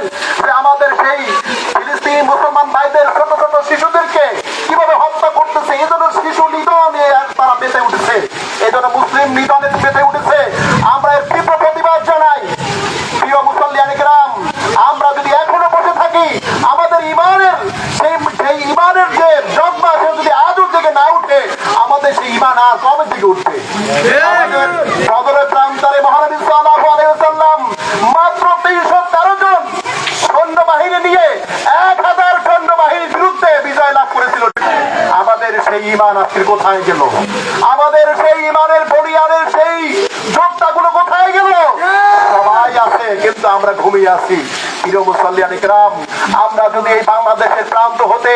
দেখেন যে আমাদের সেই ফিলিস্তিনি মুসলমান ভাইদের ছোট ছোট শিশুদেরকে কীভাবে হত্যা করতেছে, এই জন্য শিশু নিধনে তারা বেঁচে উঠেছে, এই জন্য মুসলিম নিধনে বেঁচে উঠেছে। আমরা এর তীব্র প্রতিবাদ জানাই। প্রিয় মুসল্লিয়ানি গ্রাম আমরা যদি এখনও বসে থাকি, আমাদের ইমানের সেই সেই ইমানের যে জন্মা সে যদি আজও থেকে না উঠে, আমাদের সেই ইমান আজ কবে থেকে উঠবে? ইমান কোথায় গেল? আমাদের সেই ইমানের সেই কোথায় গেল? সবাই আছে, কিন্তু আমরা ঘুমিয়ে আছি। প্রিয় আমরা যদি এই বাংলাদেশের প্রান্ত হতে,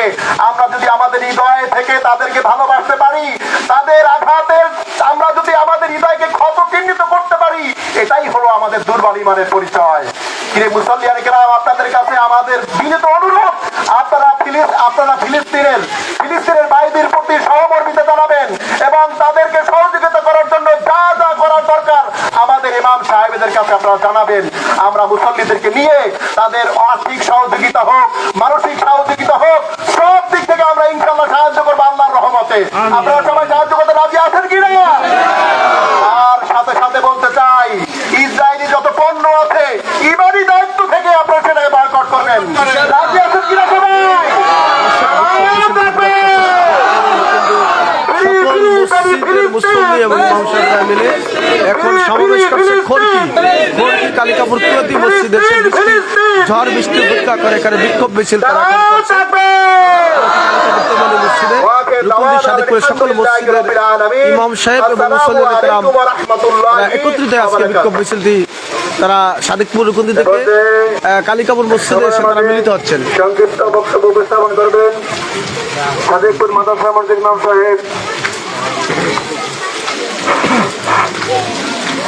আমরা যদি আমাদের হৃদয় থেকে তাদেরকে ভালোবাসতে পারি, তাদের আঘাতের, আমরা যদি আমাদের হৃদয়কে ক্ষত চিহ্নিত করতে পারি, এটাই হলো আমাদের দুর্বল ইমানের পরিচয়। প্রিয় আপনাদের কাছে আমাদের বিনীত অনুরোধ, আপনারা আপনারা ফিলিস্তিনের ফিলিস্তিনের বাইদের প্রতি সহমর্মিতা জানাবেন এবং তাদেরকে সহযোগিতা করার জন্য যা যা করার দরকার আমাদের ইমাম কাছে আপনারা জানাবেন। আমরা মুসল্লিদেরকে নিয়ে তাদের আর্থিক সহযোগিতা হোক মানসিক সহযোগিতা হোক সব দিক থেকে আমরা ইনশাল্লাহ সাহায্য করব আল্লাহর রহমতে। আপনারা সবাই সাহায্য করতে রাজি আছেন কিনা আর সাথে সাথে বলতে চাই ইসরায়েলি যত পণ্য আছে ইমানি দায়িত্ব থেকে আপনারা সেটাকে বয়কট করবেন রাজি আছেন কিনা সবাই আল্লাহু আকবার! সকল মসজিদের মুসল্লি এবং ইমাম সাহেবরা মিলে এখন সমাবেশ করছে খড়কি খড়কি কালিকাপুর কুলতি মসজিদে ঝড় বৃষ্টি উপেক্ষা করে এখানে বিক্ষোভ মিছিল তারা মসজিদে সকল মসজিদের ইমাম সাহেব এবং মুসল্লি তারা একত্রিত আজকে বিক্ষোভ মিছিলটি তারা সাদিকপুর রুকুন্দি থেকে কালিকাপুর মসজিদে এসে তারা মিলিত হচ্ছেন। সংক্ষিপ্ত বক্তব্য উপস্থাপন করবেন সাদেকপুর মাদাসা মসজিদ ইমাম সাহেব।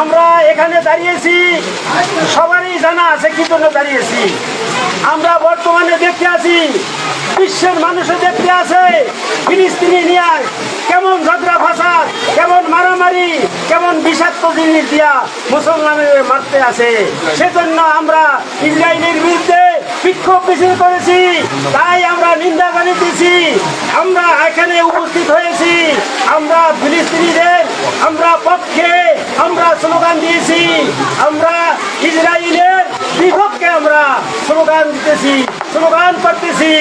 আমরা এখানে দাঁড়িয়েছি, সবারই জানা আছে কি জন্য দাঁড়িয়েছি। আমরা বর্তমানে দেখতে আছি, বিশ্বের মানুষে দেখতে আছে, ফিলিস্তিনি নিয়ে কেমন কেমন মারামারি, কেমন বিষাক্ত জিনিস দিয়া মুসলমানের মারতে আছে সেজন্য আমরা ইসরায়েলের বিরুদ্ধে বিক্ষোভ মিছিল করেছি, তাই আমরা নিন্দা জানিয়েছি। আমরা এখানে উপস্থিত হয়েছি, আমরা ফিলিস্তিনিদের, আমরা পক্ষে আমরা স্লোগান দিয়েছি, আমরা ইসরায়েলের বিপক্ষে আমরা স্লোগান দিতেছি, স্লোগান করতেছি।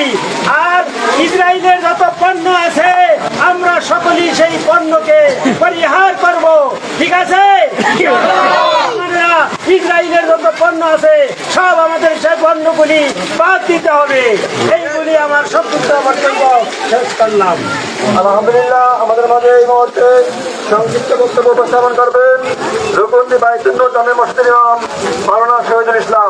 আর ইসরায়েলের যত পণ্য আছে আমরা সকলেই সেই পণ্যকে পরিহার করব। ঠিক আছে? ইসরায়েলের যত পণ্য আছে, সব আমাদের সেই পণ্যগুলি বাদ দিতে হবে। এইগুলি আমার সংক্ষিপ্ত বক্তব্য শেষ করলাম। আলহামদুলিল্লাহ, আমাদের মাঝে এই মুহূর্তে সংক্ষিপ্ত বক্তব্য উপস্থাপন করবেন রুকুন্দি বাইতুল্লাহ জামে মসজিদ ইমাম মাওলানা শহীদুল ইসলাম।